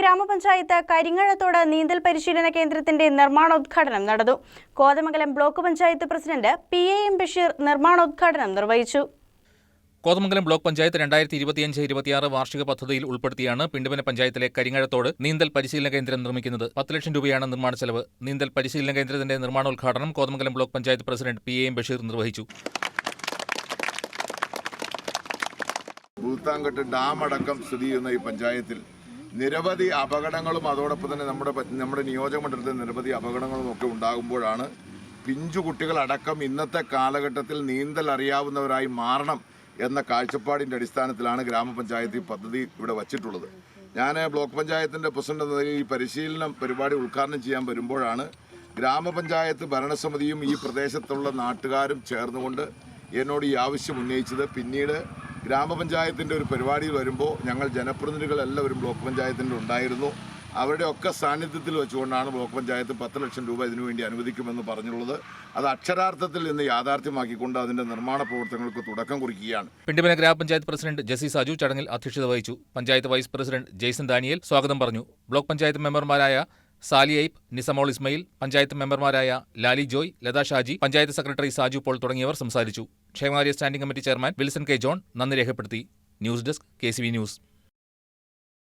ഗ്രാമപഞ്ചായത്ത് കരിങ്ങഴത്തോട് നീന്തൽ പരിശീലന കേന്ദ്രത്തിന്റെ നിർമ്മാണോദ്ഘാടനം നടന്നു. Kothamangalam block panchayat president P A M Basheer നിർമ്മാണോദ്ഘാടനം നിർവഹിച്ചു. കോതമംഗലം ബ്ലോക്ക് പഞ്ചായത്ത് രണ്ടായിരത്തി ഇരുപത്തിയഞ്ച് ഇരുപത്തിയാറ് വാർഷിക പദ്ധതിയിൽ ഉൾപ്പെടുത്തിയാണ് പിണ്ടുവന പഞ്ചായത്തിലെ കരിങ്ങഴത്തോട് നീന്തൽ പരിശീലന കേന്ദ്രം നിർമ്മിക്കുന്നത്. പത്ത് ലക്ഷം രൂപയാണ് നിർമ്മാണ ചെലവ്. നീന്തൽ പരിശീലന കേന്ദ്രത്തിന്റെ നിർമ്മാണോദ്ഘാടനം Kothamangalam block panchayat president P A M Basheer നിർവഹിച്ചു. ഭൂത്താങ്കട്ട് ഡാം അടക്കം സ്ഥിതി ചെയ്യുന്ന ഈ പഞ്ചായത്തിൽ നിരവധി അപകടങ്ങളും അതോടൊപ്പം തന്നെ നമ്മുടെ നമ്മുടെ നിയോജക മണ്ഡലത്തിൽ നിരവധി അപകടങ്ങളും ഒക്കെ ഉണ്ടാകുമ്പോഴാണ് പിഞ്ചു കുട്ടികളടക്കം ഇന്നത്തെ കാലഘട്ടത്തിൽ നീന്തൽ അറിയാവുന്നവരായി മാറണം എന്ന കാഴ്ചപ്പാടിന്റെ അടിസ്ഥാനത്തിലാണ് ഗ്രാമപഞ്ചായത്ത് ഈ പദ്ധതി ഇവിടെ വച്ചിട്ടുള്ളത്. ഞാൻ ബ്ലോക്ക് പഞ്ചായത്തിന്റെ പ്രസിഡന്റ് എന്ന നിലയിൽ ഈ പരിശീലനം പരിപാടി ഉദ്ഘാടനം ചെയ്യാൻ വരുമ്പോഴാണ് ഗ്രാമപഞ്ചായത്ത് ഭരണസമിതിയും ഈ പ്രദേശത്തുള്ള നാട്ടുകാരും ചേർന്നുകൊണ്ട് എന്നോട് ഈ ആവശ്യം ഉന്നയിച്ചത്. പിന്നീട് ഗ്രാമപഞ്ചായത്തിന്റെ ഒരു പരിപാടിയിൽ വരുമ്പോൾ ഞങ്ങൾ ജനപ്രതിനിധികൾ എല്ലാവരും ബ്ലോക്ക് പഞ്ചായത്തിന്റെ ഉണ്ടായിരുന്നു. അവരുടെ ഒക്കെ സാന്നിധ്യത്തിൽ വെച്ചുകൊണ്ടാണ് ബ്ലോക്ക് പഞ്ചായത്ത് പത്ത് ലക്ഷം രൂപ ഇതിനുവേണ്ടി അനുവദിക്കുമെന്ന് പറഞ്ഞുള്ളത് അത് അക്ഷരാർത്ഥത്തിൽ ഇന്ന് യാഥാർത്ഥ്യമാക്കിക്കൊണ്ട് അതിന്റെ നിർമ്മാണ പ്രവർത്തനങ്ങൾക്ക് തുടക്കം കുറിക്കുകയാണ്. പിണ്ടിമല ഗ്രാമപഞ്ചായത്ത് പ്രസിഡന്റ് ജസി സാജു ചടങ്ങിൽ അധ്യക്ഷത വഹിച്ചു. Panchayat vice president Jaison Daniel സ്വാഗതം പറഞ്ഞു. ബ്ലോക്ക് പഞ്ചായത്ത് മെമ്പർമാരായ സാലി ഐപ്പ് നിസമോൾ ഇസ്മയിൽ പഞ്ചായത്ത് മെമ്പർമാരായ ലാലി ജോയ് ലതാ ഷാജി പഞ്ചായത്ത് സെക്രട്ടറി സാജു പോൾ തുടങ്ങിയവർ സംസാരിച്ചു. ക്ഷേമകാര്യ standing committee chairman Wilson K John നന്ദി രേഖപ്പെടുത്തി. News desk K news.